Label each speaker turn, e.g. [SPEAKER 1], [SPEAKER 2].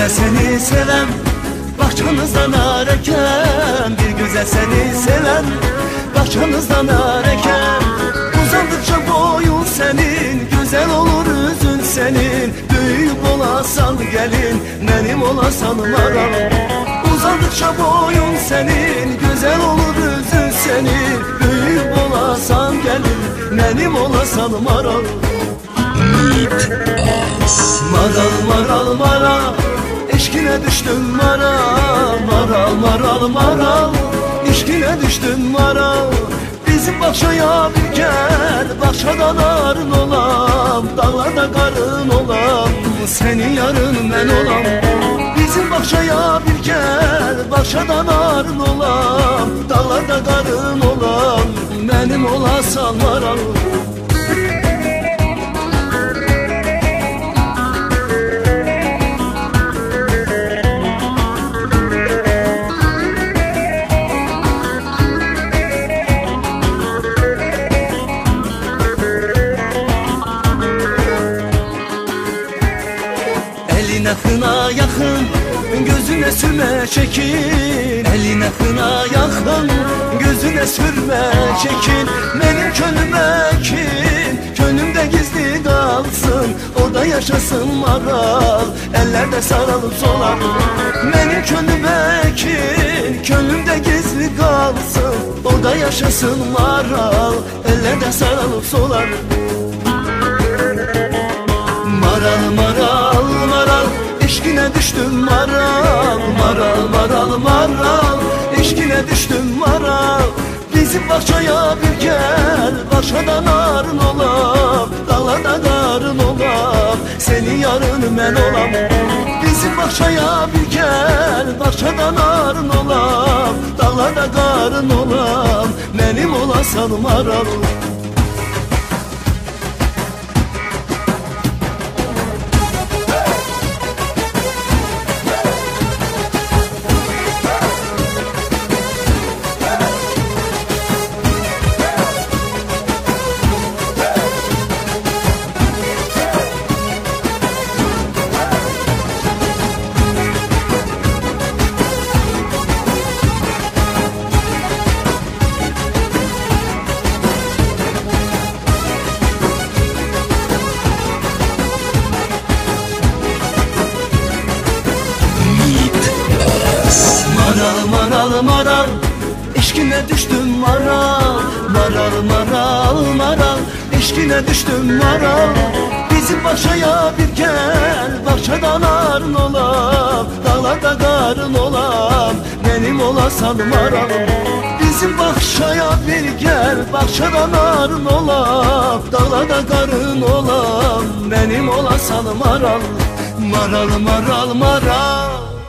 [SPEAKER 1] güzel seni seven. Bahçanızdan areken Bir güzel seni seven. Bahçanızdan areken Uzandıkça boyun senin Güzel olur üzün senin. Büyük olasan gelin Benim olasan maral Uzandıkça boyun senin Güzel olur üzün senin. Büyük olasan gelin Benim olasan maral Maral maral maral Eşkine düştüm maral Maral maral maral. Eşkine düştüm maral. Bizim bahçaya bir gel Bahçadan arın olam Dağlarda karın olam Senin yarın ben olam. Bizim bahçaya bir gel Bahçadan arın olam Dağlarda karın olam Benim olasan maral Eline hına yakın Gözüne sürme çekin Eline hına yakın Gözüne sürme çekin Benim könlüme kin Könlümde gizli kalsın. Orada yaşasın maral Ellerde sarılıp solar Benim könlüme kin Könlümde gizli kalsın. Orada yaşasın maral Ellerde sarılıp solar maral maral Eşkine düştüm maral Maral maral maral. Eşkine düştüm maral. Bizim bahçaya bir gel Bahçadan arın olam Dağlarda darın olam. Senin yarın ben olam. Bizim bahçaya bir gel Bahçadan arın olam Dağlarda darın olam. Benim olasan Maral Eşkine düştüm maral Maral maral maral. Eşkine düştüm maral Bizim bahçaya bir gel Bahçadan arın olam Dağlarda karın olam Benim olasan maral. Bizim bahçaya bir gel Bahçadan arın olam Dağlarda karın olam Benim olasan maral. Maral maral maral